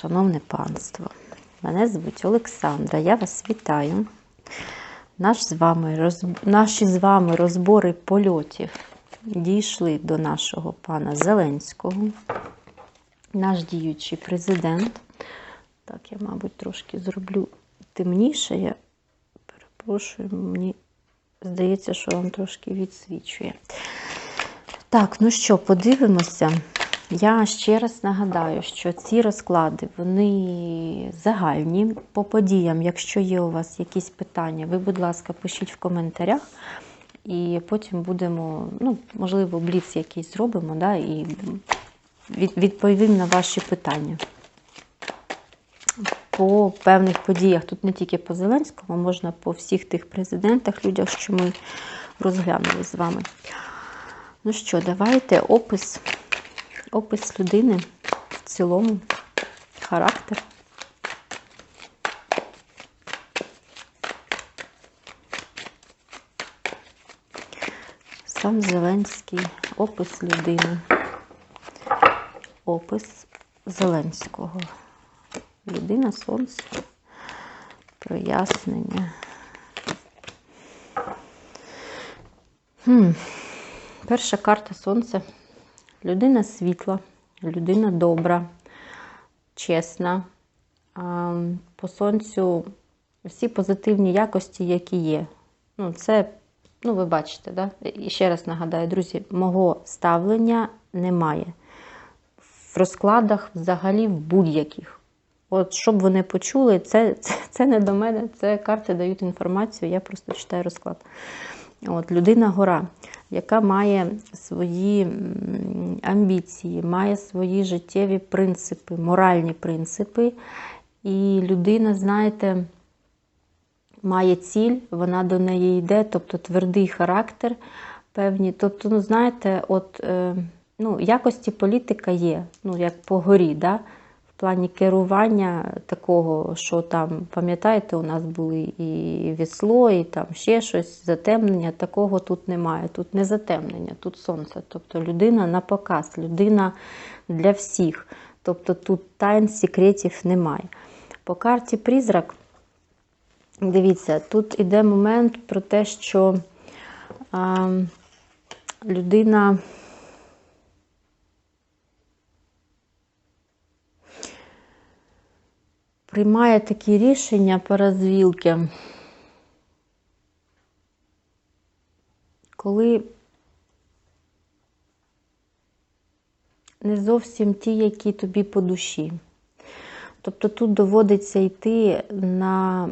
шановне панство, мене звуть Олександра, я вас вітаю. Наш з вами, роз... Наші з вами розбори польотів дійшли до нашого пана Зеленського, наш діючий президент. Так, я, мабуть, трошки зроблю темніше. Я перепрошую, мені здається, що вам трошки відсвічує. Так, ну що, подивимося. Я ще раз нагадаю, що ці розклади вони загальні по подіям. Якщо є у вас якісь питання, ви, будь ласка, пишіть в коментарях, і потім будемо, ну, можливо, бліц якийсь зробимо, да, і від, відповім на ваші питання. По певних подіях, тут не тільки по Зеленському, можна по всіх тих президентах, людях, що ми розглянули з вами. Ну що, давайте опис, опис людини в цілому, характер. Сам Зеленський, опис людини, опис Зеленського. Людина сонце, прояснення. Хм. Перша карта Сонце. Людина світла, людина добра, чесна. По сонцю всі позитивні якості, які є. Ну, це, ну, ви бачите, да? І ще раз нагадаю, друзі, мого ставлення немає. В розкладах взагалі в будь-яких. От, щоб вони почули, це, це, це не до мене, це карти дають інформацію, я просто читаю розклад. От, Людина гора, яка має свої амбіції, має свої життєві принципи, моральні принципи. І людина, знаєте, має ціль, вона до неї йде, тобто твердий характер певні. Тобто, ну, знаєте, от, е, ну, якості політика є, ну, як по горі. Да? В плані керування такого, що там, пам'ятаєте, у нас були і вісло, і там ще щось, затемнення, такого тут немає. Тут не затемнення, тут сонце. Тобто людина на показ, людина для всіх. Тобто тут тайн, секретів немає. По карті Призрак, дивіться, тут іде момент про те, що а, людина. Приймає такі рішення по розвілки, коли не зовсім ті, які тобі по душі. Тобто тут доводиться йти на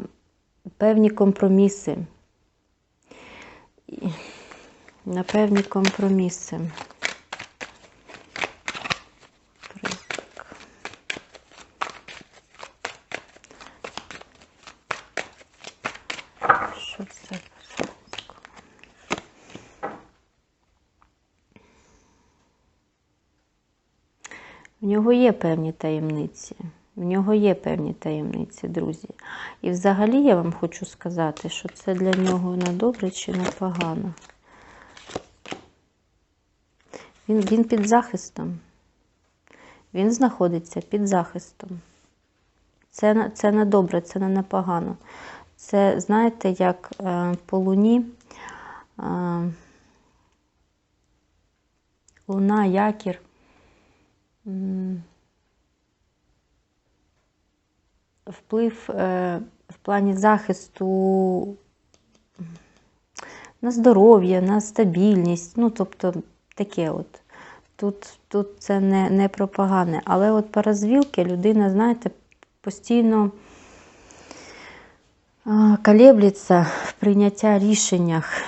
певні компроміси. На певні компроміси. Що це? В нього є певні таємниці. В нього є певні таємниці, друзі. І взагалі я вам хочу сказати, що це для нього на добре чи на погано. Він, він під захистом. Він знаходиться під захистом. Це, це не добре, це не на погано. Це, знаєте, як е, по луні е, луна, якір. Вплив е, в плані захисту на здоров'я, на стабільність. Ну, тобто таке от. Тут тут це не не про погане. Але от по розвілки людина, знаєте, постійно колеблеться в прийняття рішеннях,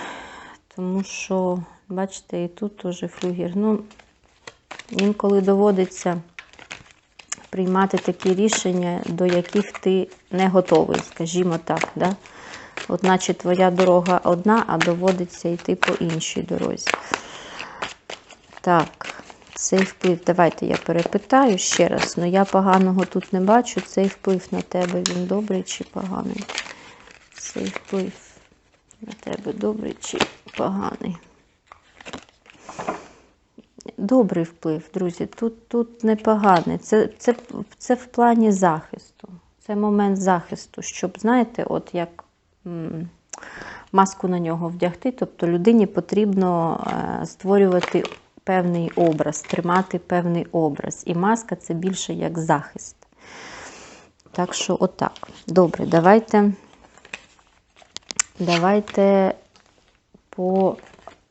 тому що, бачите, і тут теж флюгер. Ну, інколи доводиться приймати такі рішення, до яких ти не готовий, скажімо так. Да? От наче твоя дорога одна, а доводиться йти по іншій дорозі. Так, цей вплив, давайте я перепитаю ще раз, але я поганого тут не бачу. Цей вплив на тебе, він добрий чи поганий? Цей вплив на тебе добрий чи поганий? Добрий вплив, друзі. Тут, тут непоганий. Це, це, це в плані захисту. Це момент захисту, щоб, знаєте, от як маску на нього вдягти. Тобто людині потрібно е, створювати певний образ, тримати певний образ. І маска це більше як захист. Так що, отак. Добре, давайте. Давайте по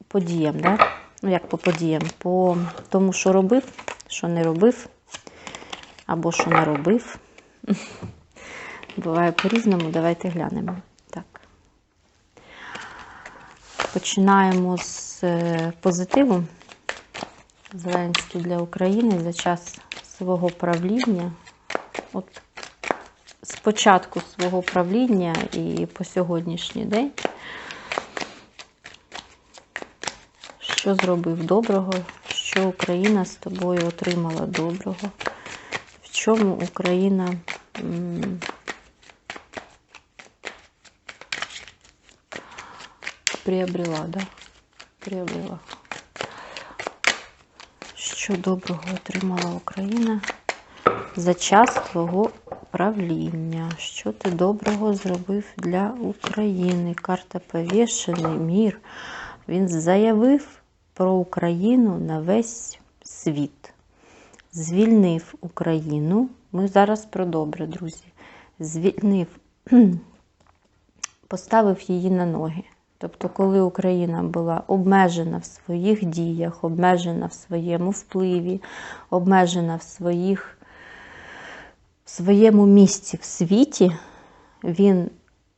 подіям, да? Ну як по подіям, по тому, що робив, що не робив, або що не робив. Буває по-різному, давайте глянемо. Так. Починаємо з е, позитиву. Зеленський для України за час свого правління. От з початку свого правління і по сьогоднішній день. Що зробив доброго, що Україна з тобою отримала доброго, в чому Україна приобрела, да? Приобрела. Що доброго отримала Україна за час твого правління? Що ти доброго зробив для України? Карта повішений, мір. Він заявив про Україну на весь світ. Звільнив Україну. Ми зараз про добре, друзі. Звільнив, поставив її на ноги. Тобто, коли Україна була обмежена в своїх діях, обмежена в своєму впливі, обмежена в, своїх, в своєму місці в світі, він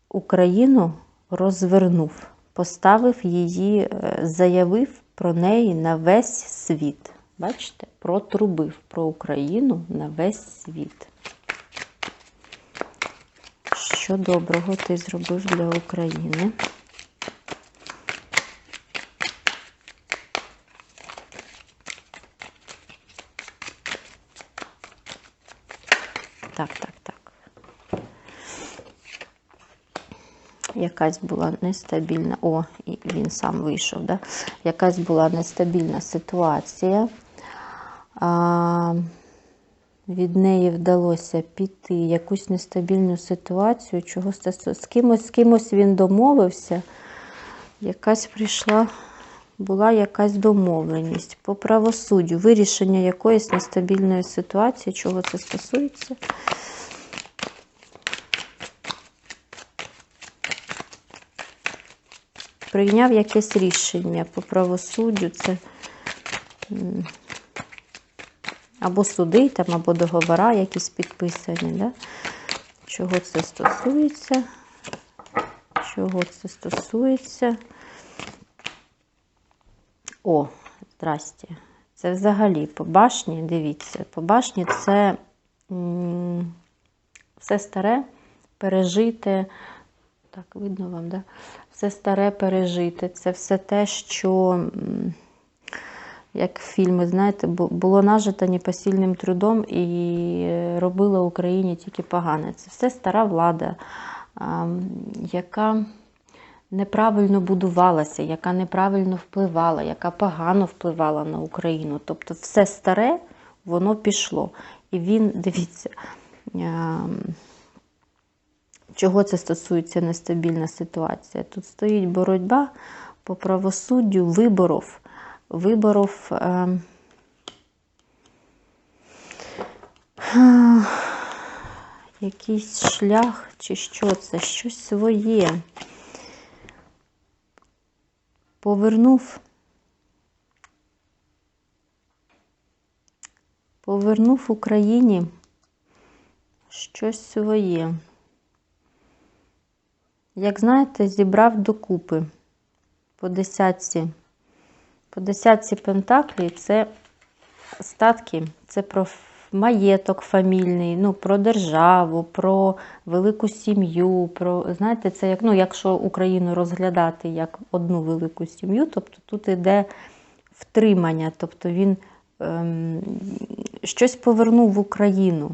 Україну розвернув, поставив її, е, заявив про неї на весь світ. Бачите, протрубив про Україну на весь світ. Що доброго ти зробив для України? Так, так, так. Якась була нестабільна. О, і він сам вийшов, да? Якась була нестабільна ситуація. А, від неї вдалося піти якусь нестабільну ситуацію, чого з кимось, з кимось він домовився. Якась прийшла, була якась домовленість по правосуддю, вирішення якоїсь нестабільної ситуації, чого це стосується. Прийняв якесь рішення по правосуддю, це або суди, там, або договора якісь підписані. Да? Чого це стосується? Чого це стосується? О, здрасте. Це взагалі по башні, дивіться, по башні це все старе, пережите. Так, видно вам, да? Все старе пережити. Це все те, що, як фільми, знаєте, було нажито непосильним трудом і е, робило Україні тільки погане. Це все стара влада, яка неправильно будувалася, яка неправильно впливала, яка погано впливала на Україну. Тобто все старе, воно пішло. І він, дивіться, ем, чого це стосується нестабільна ситуація. Тут стоїть боротьба по правосуддю виборов. Виборов. ем, Якийсь шлях, чи що це? Щось своє. Повернув. Повернув Україні щось своє. Як знаєте, зібрав докупи по десятці. По десятці пентаклей це статки, це про маєток фамільний, ну, про державу, про велику сім'ю. Про, знаєте, це як, ну, якщо Україну розглядати як одну велику сім'ю, тобто тут іде втримання, тобто він ем, щось повернув в Україну.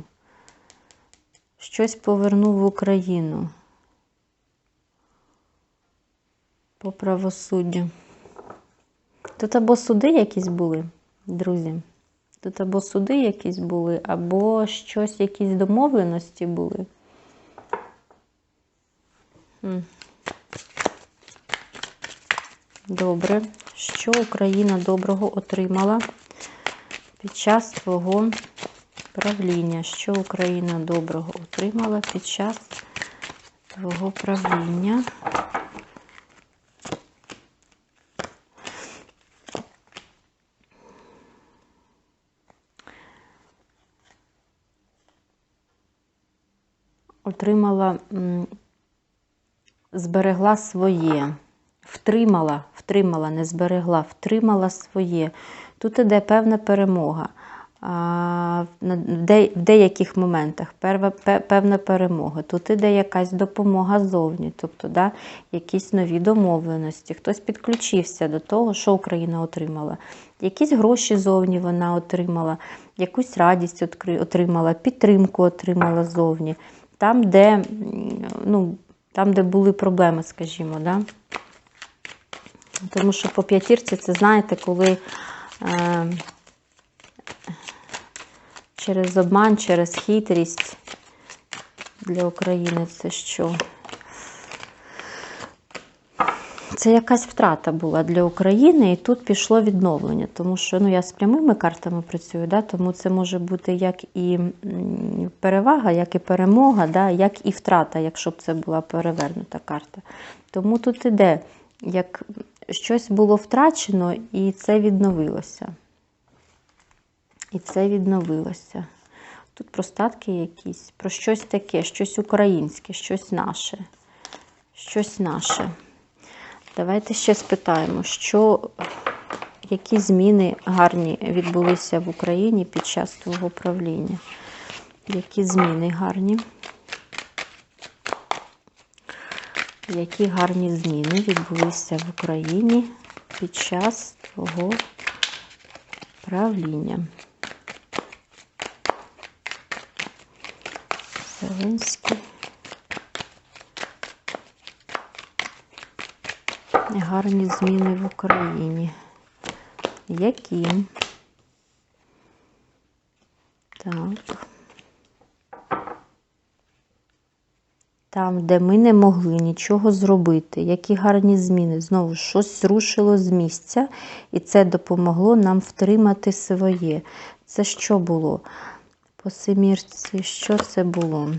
Щось повернув в Україну. По правосуддю. Тут або суди якісь були, друзі. Тут або суди якісь були, або щось, якісь домовленості були. Добре. Що Україна доброго отримала під час свого правління? Що Україна доброго отримала під час твого правління? Отримала, зберегла своє, втримала, втримала, не зберегла, втримала своє. Тут іде певна перемога. В деяких моментах певна перемога. Тут іде якась допомога ззовні, тобто да, якісь нові домовленості. Хтось підключився до того, що Україна отримала. Якісь гроші зовні вона отримала, якусь радість отримала, підтримку отримала зовні. Там, де, ну, там, де були проблеми, скажімо. Да? Тому що по п'ятірці це, знаєте, коли е, через обман, через хитрість для України це що? Це якась втрата була для України, і тут пішло відновлення, тому що ну, я з прямими картами працюю, да, тому це може бути як і перевага, як і перемога, да, як і втрата, якщо б це була перевернута карта. Тому тут іде, як щось було втрачено, і це відновилося. І це відновилося. Тут про статки якісь, про щось таке, щось українське, щось наше. Щось наше. Давайте ще спитаємо, що, які зміни гарні відбулися в Україні під час твого правління? Які зміни гарні? Які гарні зміни відбулися в Україні під час твого правління? Зеленський. Гарні зміни в Україні. Які? Так. Там, де ми не могли нічого зробити. Які гарні зміни. Знову щось зрушило з місця, і це допомогло нам втримати своє. Це що було? По семірці, що це було?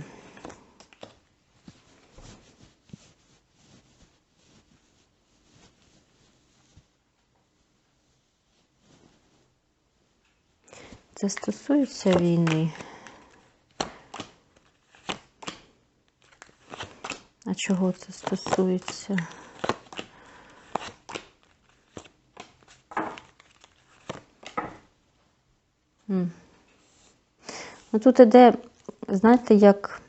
Це стосується війни. А чого це стосується? Ну, тут іде, знаєте, як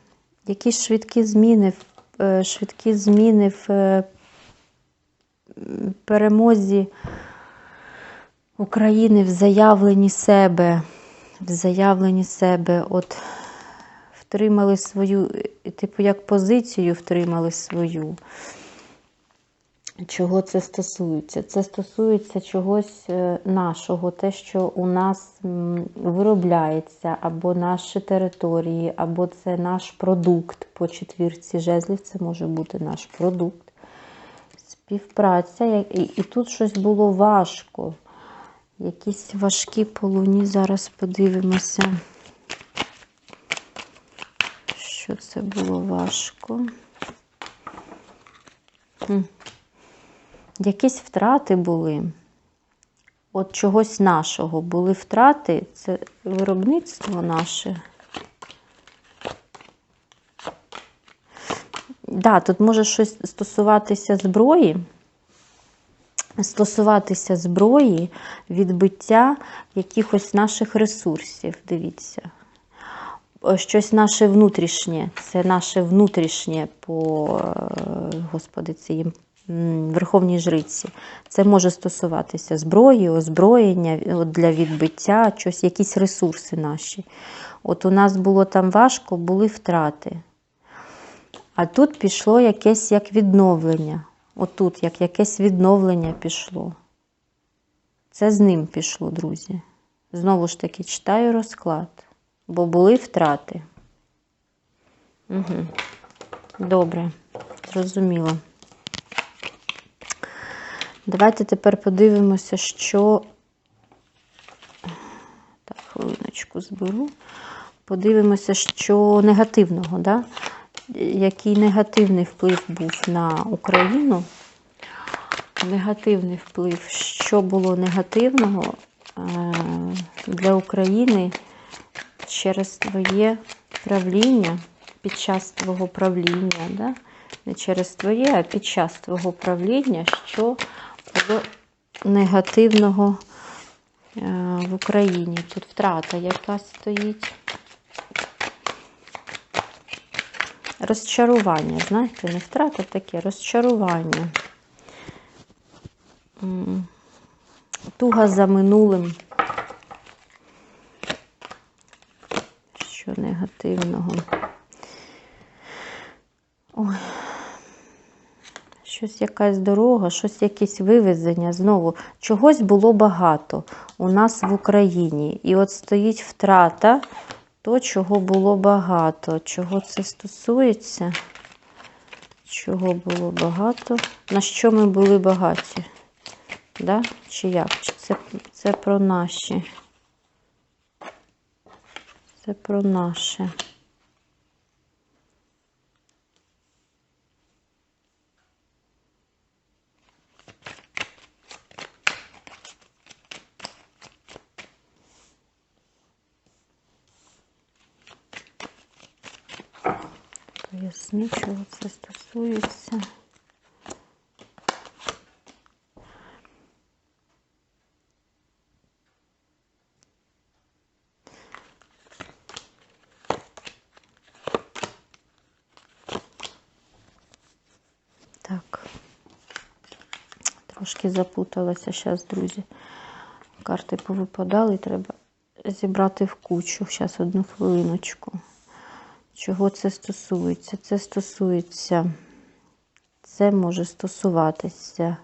якісь швидкі зміни, е, швидкі зміни в е, перемозі України в заявленні себе, в заявленні себе, от втримали свою, типу, як позицію втримали свою. Чого це стосується? Це стосується чогось е, нашого, те, що у нас виробляється, або наші території, або це наш продукт по четвірці жезлів, це може бути наш продукт. Співпраця, і тут щось було важко. Якісь важкі по луні, зараз подивимося, що це було важко. Якісь втрати були. От чогось нашого були втрати, це виробництво наше. Да, тут може щось стосуватися зброї, стосуватися зброї, відбиття якихось наших ресурсів, дивіться. Щось наше внутрішнє, це наше внутрішнє по е, Господи, цій Верховній Жриці. Це може стосуватися зброї, озброєння для відбиття, щось, якісь ресурси наші. От у нас було там важко, були втрати. А тут пішло якесь як відновлення. Отут, як якесь відновлення пішло. Це з ним пішло, друзі. Знову ж таки, читаю розклад, бо були втрати. Угу. Добре, зрозуміло. Давайте тепер подивимося, що. Так, хвилиночку зберу. Подивимося, що негативного, да? Який негативний вплив був на Україну. Негативний вплив, що було негативного е, для України через твоє правління, під час твого правління, да? не через твоє, а під час твого правління, що було негативного е, в Україні. Тут втрата якась стоїть. Розчарування, знаєте, не втрата таке, розчарування. Туга за минулим. Що негативного? Ой. Щось якась дорога, щось якесь вивезення. Знову чогось було багато у нас в Україні. І от стоїть втрата то, чого було багато. Чого це стосується? Чого було багато? На що ми були багаті? Да? Чи як? Чи це, це про наші? Це про наше. Поясни, чого це стосується. Так. Трошки запуталася зараз, друзі. Карти повипадали, треба зібрати в кучу. Зараз одну хвилиночку. Чого це стосується? Це стосується, це може стосуватися.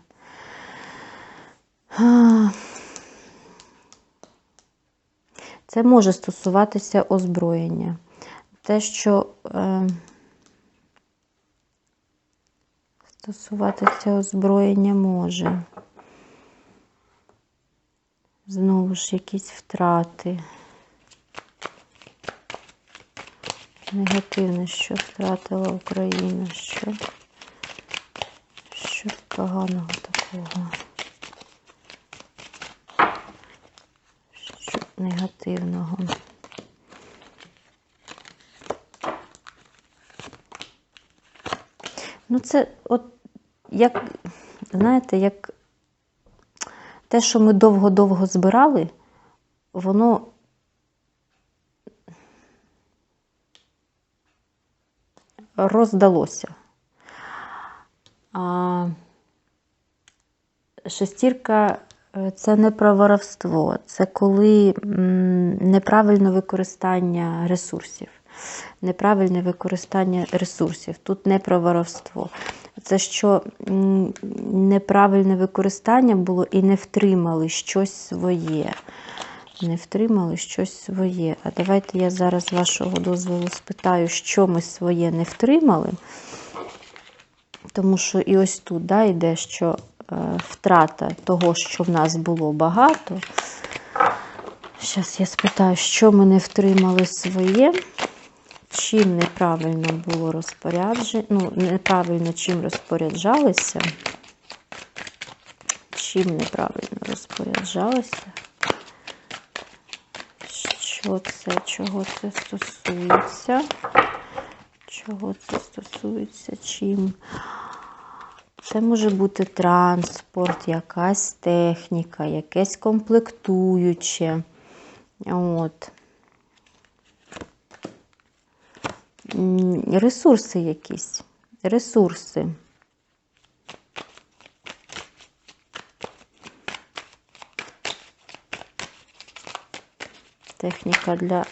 Це може стосуватися озброєння. Те, що е, стосуватися озброєння може. Знову ж якісь втрати. Негативне, що втратила Україна, що, що поганого такого. Що негативного. Ну, це от як, знаєте, як те, що ми довго-довго збирали, воно роздалося. А, шестірка е, це не про воровство, це коли неправильне використання ресурсів. Неправильне використання ресурсів. Тут не про воровство. Це що неправильне використання було і не втримали щось своє. Не втримали щось своє. А давайте я зараз вашого дозволу спитаю, що ми своє не втримали. Тому що і ось тут да, йде, що е, втрата того, що в нас було багато. Зараз я спитаю, що ми не втримали своє, чим неправильно було розпорядження, ну, неправильно чим розпоряджалися, чим неправильно розпоряджалися. Це, чого це стосується? Чого це стосується? Чим? Це може бути транспорт, якась техніка, якесь комплектуюче. От. Ресурси якісь. Ресурси. Техніка для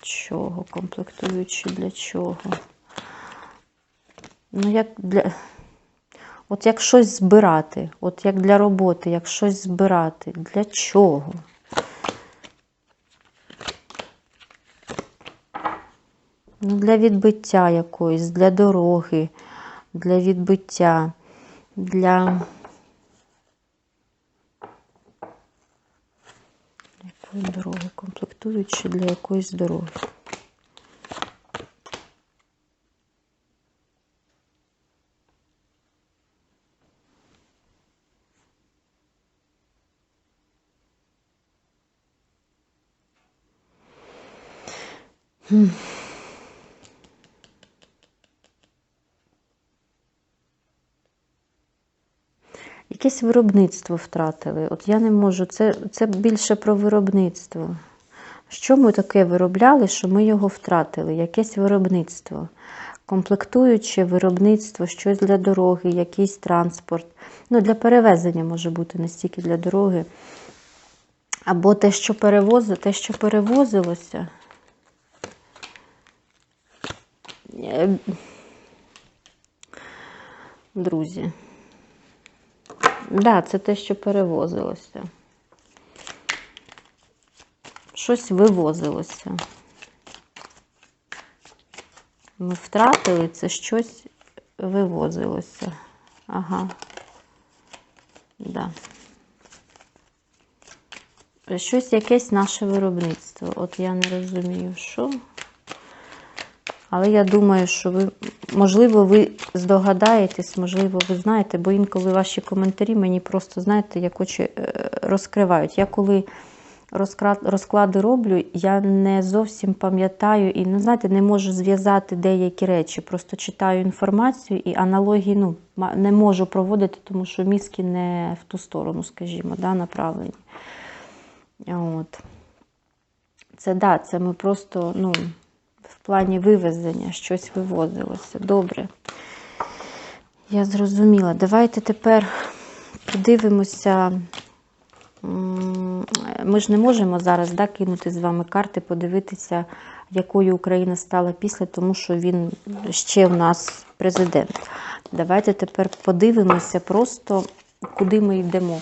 чого? Комплектуючі для чого? Ну, як для. От як щось збирати, от як для роботи, як щось збирати. Для чого? Ну, для відбиття якоїсь, для дороги, для відбиття, для. Якої дороги? Комплектуючи для якоїсь дороги. Якесь виробництво втратили. От я не можу, це, це більше про виробництво. Що ми таке виробляли, що ми його втратили? Якесь виробництво. Комплектуюче виробництво, щось для дороги, якийсь транспорт. Ну, для перевезення може бути не стільки для дороги. Або те, що перевозило, те, що перевозилося. Е, Друзі. Да, це те, що перевозилося. Щось вивозилося. Ми втратили, це щось вивозилося. Ага. Да. Щось якесь наше виробництво. От я не розумію, що. Але я думаю, що ви, можливо, ви здогадаєтесь, можливо, ви знаєте, бо інколи ваші коментарі мені просто, знаєте, як очі е, розкривають. Я коли розклади роблю, я не зовсім пам'ятаю і, ну, знаєте, не можу зв'язати деякі речі. Просто читаю інформацію і аналогії ну, не можу проводити, тому що мізки не в ту сторону, скажімо, да, направлені. От. Це да, це ми просто, ну, плані вивезення щось вивозилося. Добре. Я зрозуміла. Давайте тепер подивимося. Ми ж не можемо зараз да, кинути з вами карти, подивитися, якою Україна стала після, тому що він ще в нас президент. Давайте тепер подивимося просто, куди ми йдемо.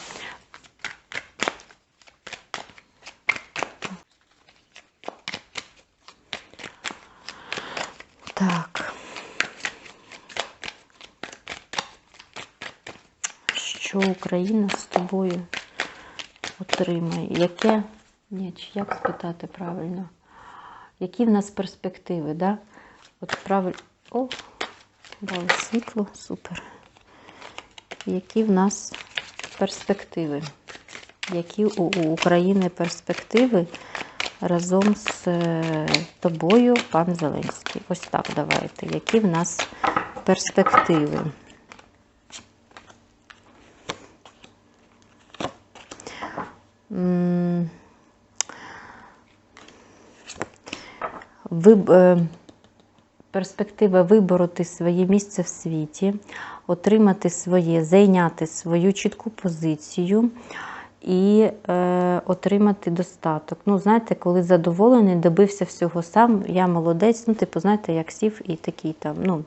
Так. Що Україна з тобою отримає? Яке? Ні, чи як спитати правильно? Які в нас перспективи, да? От правильно. О, дали світло, супер. Які в нас перспективи? Які у, України перспективи разом з е, тобою, пан Зеленський? Ось так давайте. Які в нас перспективи? М, виб- е, перспектива вибороти своє місце в світі, отримати своє, зайняти свою чітку позицію і е, отримати достаток. Ну, знаєте, коли задоволений, добився всього сам, я молодець, ну, типу, знаєте, як сів і такий там, ну.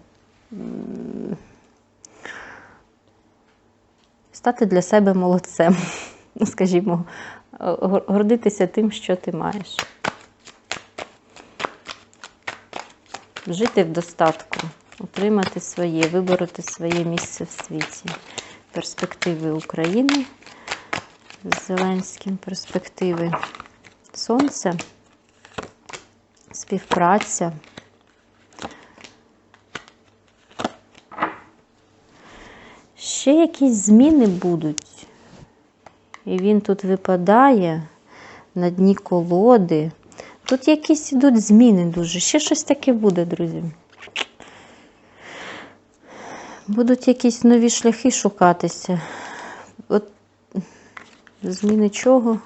Стати для себе молодцем, скажімо, гордитися тим, що ти маєш. Жити в достатку, отримати своє, вибороти своє місце в світі. Перспективи України з Зеленським, перспективи Сонце, співпраця. Ще якісь зміни будуть. І він тут випадає на дні колоди. Тут якісь ідуть зміни дуже. Ще щось таке буде, друзі. Будуть якісь нові шляхи шукатися. От зміни чого?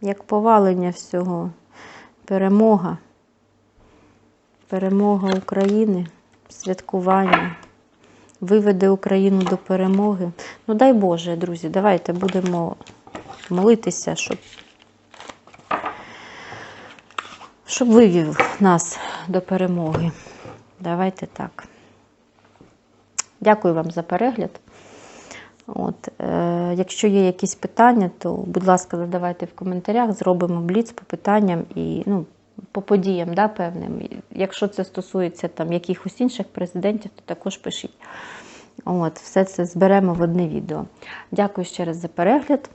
Як повалення всього. Перемога. Перемога України, святкування виведе Україну до перемоги. Ну, дай Боже, друзі, давайте будемо молитися, щоб, щоб вивів нас до перемоги. Давайте так. Дякую вам за перегляд. От, е, якщо є якісь питання, то, будь ласка, задавайте в коментарях, зробимо бліц по питанням і ну, по подіям да, певним. Якщо це стосується там, якихось інших президентів, то також пишіть. От, все це зберемо в одне відео. Дякую ще раз за перегляд.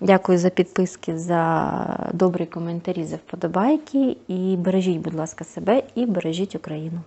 Дякую за підписки, за добрі коментарі, за вподобайки. І бережіть, будь ласка, себе і бережіть Україну.